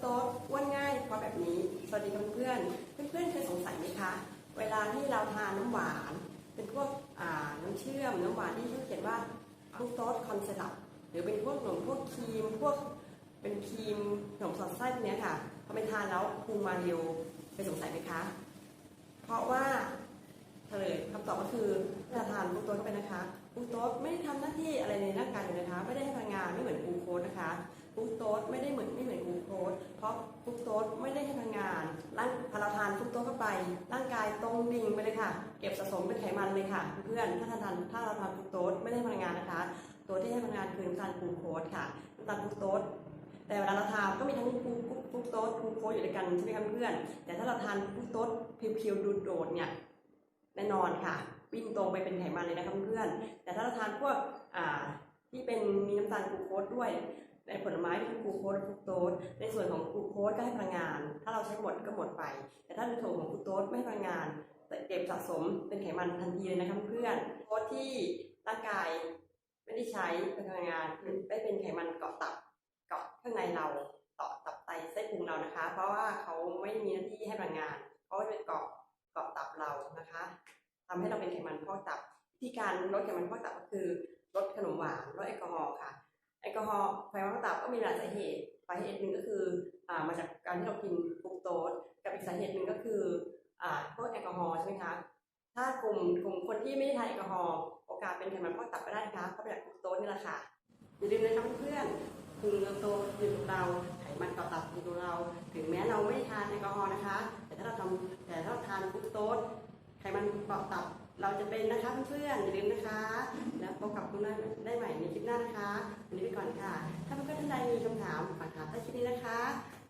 โต๊ดอ้วนง่ายเพราะแบบนี้ สวัสดีเพื่อนเพื่อนเพื่อนๆเคยสงสัยไหมคะ เวลาที่เราทานน้ำหวาน เป็นพวกอ่าน้ำเชื่อมน้ำหวานที่เขาเขียนว่าฟรุกโต๊ดคอนเซรัปหรือเป็นพวกขนมพวกครีม พวกเป็นครีมขนมสอดไส้พวกเนี้ยค่ะพอไปทานแล้วพุงมาเร็วเคยสงสัยไหมคะ เพราะว่าเฉลยคำตอบก็คือเวลาทา นฟรุกโตสเข้าไปนะคะฟรุกโตสไม่ได้ทำหน้าที่อะไรในร่างกายเลยนะคะ ไม่ได้ให้พลังงานไม่เหมือนกูโคสนะคะฟรุกโตสไม่ได้เหมือนไม่เหมือนกูโคสเพราะฟรุกโตสไม่ได้ให้พลังงานร่างพอเราทานฟรุกโตสเข้าไป ร่างกายตรงดิ่งไปเลยค่ะ เก็บสะสมเป็นไขมันเลยค่ะ เพื่อนถ้าทานถ้าเราทานฟรุกโตสไม่ได้ให้พลังงานนะคะ ตัวที่ให้พลังงานคือน้ำตาลกูโคสค่ะน้ำตาลฟรุกโตสแต่เวลาเราทานก็มีทั้งฟรุกฟรุกโตสกลูโคสอยู่ด้วยกันใช่ไหมคะเพื่อน แต่ถ้าเราทานฟรุกโตสเพียวๆดูดโดดเนี่ยแน่นอนค่ะ วิ่งตรงไปเป็นไขมันเลยนะคะเพื่อนๆแต่ถ้าเราทานพวกอ่าที่เป็นมีน้ำตาลกลูโคสด้วยในผลไม้ที่เป็นกลูโคสฟรุกโตสในส่วนของกลูโคสก็ให้พลังงาน ถ้าเราใช้หมดก็หมดไป แต่ถ้าในส่วนของฟรุกโตสไม่ให้พลังงานแต่เก็บสะสมเป็นไขมันทันทีเลยนะคะเพื่อนโคสที่ร่างกายไม่ได้ใช้เป็นพลังงานได้เป็นไขมันเกาะตับเกาะข้างในเราเกาะตับไตไส้พุงเรานะคะ เพราะว่าเขาไม่มีหน้าที่ให้พลังงานเพราะว่าเป็นเกาะเกาะตับเรานะคะ ทำให้เราเป็นไขมันพอกตับวิธีการลดไขมันพอกตับก็คือลดขนมหวานลดแอลกอฮอล์ค่ะแอลกอฮอล์ไขมันพอกตับก็มีหลายสาเหตุสาเหตุหนึ่งก็คืออ่ามาจากการที่เรากินฟรุกโตสกับอีกสาเหตุหนึ่งก็คืออ่าพวกแอลกอฮอล์ใช่ไหมคะถ้ากลุ่มกลุ่มคนที่ไม่ทานแอลกอฮอล์โอกาสเป็นไขมันพอกตับก็ได้นะคะเพราะจากฟรุกโตสนี่แหละค่ะอย่าลืมนะคะเพื่อนๆพุงเราโตอยู่กับเราไขมันเกาะตับอยู่กับเรา ถึงแม้เราไม่ทานแอลกอฮอล์นะคะ แต่ถ้าเราทำแต่ถ้าเราทานฟรุกโตส ไขมันเกาะตับเราจะเป็นนะคะเพื่อนๆอย่าลืมนะคะ แล้วพบกับคุณได้ใหม่ในคลิปหน้านะคะวันนี้ไปก่อนค่ะ ถ้าเพื่อนๆท่านใดมีคำถามฝากถามใต้คลิปนี้นะคะ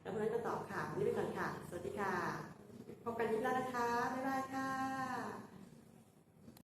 แล้วเพื่อนๆก็ตอบค่ะวันนี้ไปก่อนค่ะ สวัสดีค่ะ พบกันคลิปหน้านะคะ บ๊ายบายค่ะ